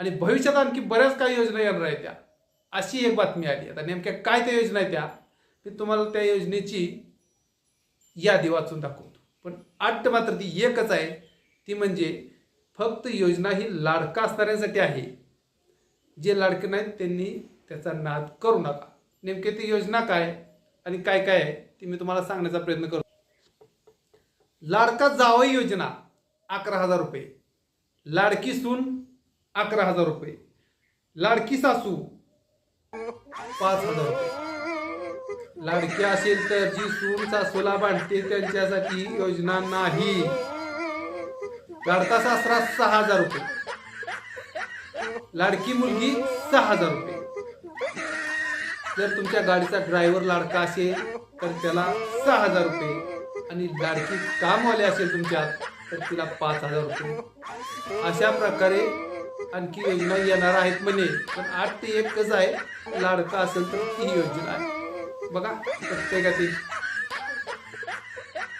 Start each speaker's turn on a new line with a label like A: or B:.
A: आणि भविष्यात आणखी बऱ्याच काही योजना येणार आहेत त्या. अशी एक बातमी आली. आता नेमक्या काय त्या योजना आहेत त्या मी तुम्हाला त्या योजनेची यादी वाचून दाखवतो. पण आठ मात्र ती एकच आहे. ती म्हणजे फक्त योजना ही लाडका असणाऱ्यांसाठी आहे. जे लाडके नाहीत त्यांनी त्याचा नाद करू नका. नेमके ती योजना काय आणि काय काय आहे ती मी तुम्हाला सांगण्याचा प्रयत्न करतो. लाडका जावई योजना अकरा हजार रुपये. लाडकी सून अकरा हजार रुपये. लाडकी सासू. पाच हजार रुपये. लाडकी असेल तर जी सून सासूला बांधते त्यांच्यासाठी योजना नाही. लाडका सासरा सहा हजार रुपये. लाडकी मुलगी सहा हजार रुपये. जर तुमच्या गाडीचा ड्रायव्हर लाडका असेल तर त्याला सहा हजार रुपये. आणि लाडकी कामवाले असेल तुमच्यात तर तिला पाच हजार रुपये. अशा प्रकारे आणखी योजना येणार आहेत म्हणे. पण आठ ते एक कसं आहे. लाडका असेल तर ही योजना आहे. बघा प्रत्येकातील